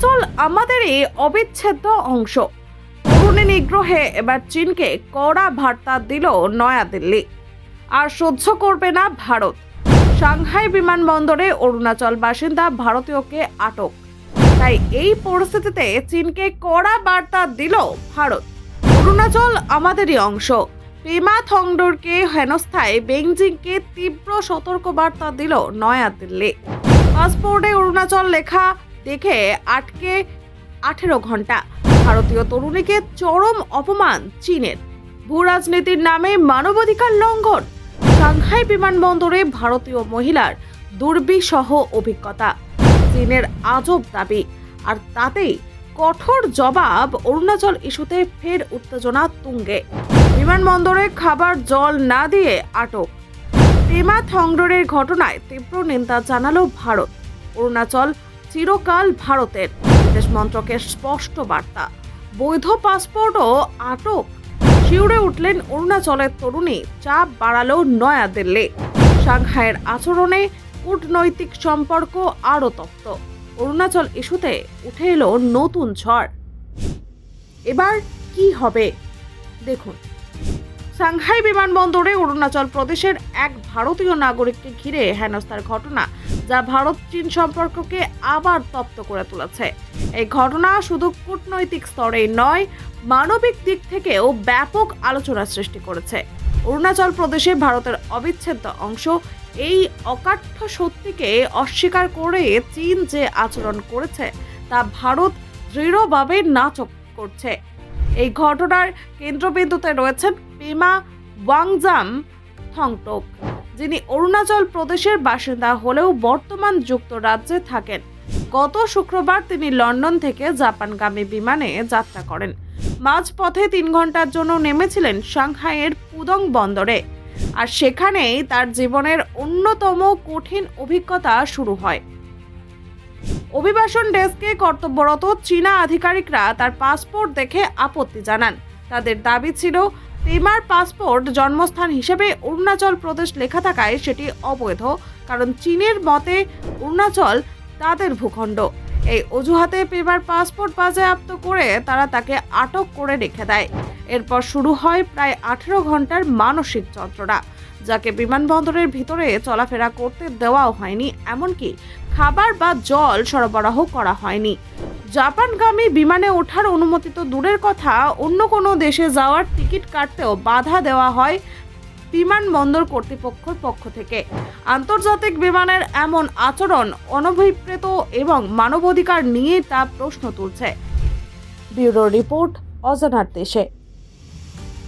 অরুণাচল আমাদেরই অবিচ্ছেদ্য অংশ। তরুণী নিগ্রহে এবার চীনকে কড়া বার্তা দিল নয়াদিল্লি। আর সহ্য করবে না ভারত। সাংহাই বিমানবন্দরে অরুণাচল বাসিন্দা ভারতীয়কে আটক। তাই এই পরিস্থিতিতে চীনকে কড়া বার্তা দিল ভারত। অরুণাচল আমাদেরই অংশ। পেমা থংডোরকে হেনস্থায় বেইজিংকে তীব্র সতর্কবার্তা দিল নয়াদিল্লি। পাসপোর্টে অরুণাচল লেখা দেখে আটকে আঠেরো ঘণ্টা ভারতীয় তরুণীকে চরম অপমান চীনের। ভূ রাজনীতির নামে মানবাধিকার লঙ্ঘন। সাংহাই বিমানবন্দরে ভারতীয় মহিলার দুর্বিসহ অভিজ্ঞতা। চীনের আজব দাবি। আর তাতেই কঠোর জবাব অরুণাচল ইস্যুতে ফের উত্তেজনা তুঙ্গে। বিমানবন্দরে খাবার জল না দিয়ে আটক। পেমা থংডোরের ঘটনায় তীব্র নিন্দা জানালো ভারত। অরুণাচল চিরকাল ভারতের। বিদেশ মন্ত্রকের স্পষ্ট বার্তা। বৈধ পাসপোর্টও আটক। শিউরে উঠলেন অরুণাচলের তরুণী, চাপ বাড়ালো নয়াদিল্লি। সাংহাইয়ের আচরণে কূটনৈতিক সম্পর্ক আরও তপ্ত। অরুণাচল ইস্যুতে উঠে এলো নতুন ঝড়। এবার কি হবে? দেখুন। সাংহাই বিমানবন্দরে অরুণাচল প্রদেশের এক ভারতীয় নাগরিককে ঘিরে হেনস্থার ঘটনা। যা ভারত চীন সম্পর্ককে আবার তপ্ত করে তুলেছে। এই ঘটনা শুধু কূটনৈতিক স্তরেই নয়, মানবিক দিক থেকেও ব্যাপক আলোচনার সৃষ্টি করেছে। অরুণাচল প্রদেশে ভারতের অবিচ্ছেদ্য অংশ এই অকাঠ্য সত্যিকে অস্বীকার করে চীন যে আচরণ করেছে, তা ভারত দৃঢ়ভাবে নাচক করছে। এই ঘটনার কেন্দ্রবিন্দুতে রয়েছেন পেমা ওয়াংজাম, থংটক। যিনি অরুণাচল প্রদেশের বাসিন্দা হলেও বর্তমান যুক্তরাজ্যে থাকেন। গত শুক্রবার তিনি লন্ডন থেকে জাপানগামী বিমানে যাত্রা করেন। মাঝপথে তিন ঘণ্টার জন্য নেমেছিলেন সাংহাইয়ের পুদং বন্দরে। আর সেখানেই তার জীবনের অন্যতম কঠিন অভিজ্ঞতা শুরু হয়। অভিবাসন ডেস্কে কর্তব্যরত চীনা আধিকারিকরা তার পাসপোর্ট দেখে আপত্তি জানান। তাদের দাবি ছিল পেমার পাসপোর্ট জন্মস্থান হিসেবে অরুণাচল প্রদেশ লেখা থাকায় সেটি অবৈধ, কারণ চীনের মতে অরুণাচল তাদের ভূখণ্ড। এই অজুহাতে পেমার পাসপোর্ট বাজেয়াপ্ত করে তারা তাকে আটক করে রেখে দেয়। এরপর শুরু হয় প্রায় আঠেরো ঘণ্টার মানসিক যন্ত্রণা, যাকে বিমানবন্দরের ভিতরে চলাফেরা করতে দেওয়াও হয়নি, এমনকি খাবার বা জল সরবরাহ করা হয়নি। জাপানগামী বিমানে ওঠার অনুমতি তো দূরের কথা, অন্য কোনো দেশে যাওয়ার টিকিট কাটতেও বাধা দেওয়া হয় বিমানবন্দর কর্তৃপক্ষের পক্ষ থেকে। আন্তর্জাতিক বিমানের এমন আচরণ অনভিপ্রেত এবং মানবাধিকার নিয়ে তা প্রশ্ন তুলছে। ব্যুরো রিপোর্ট, অজানার দেশে।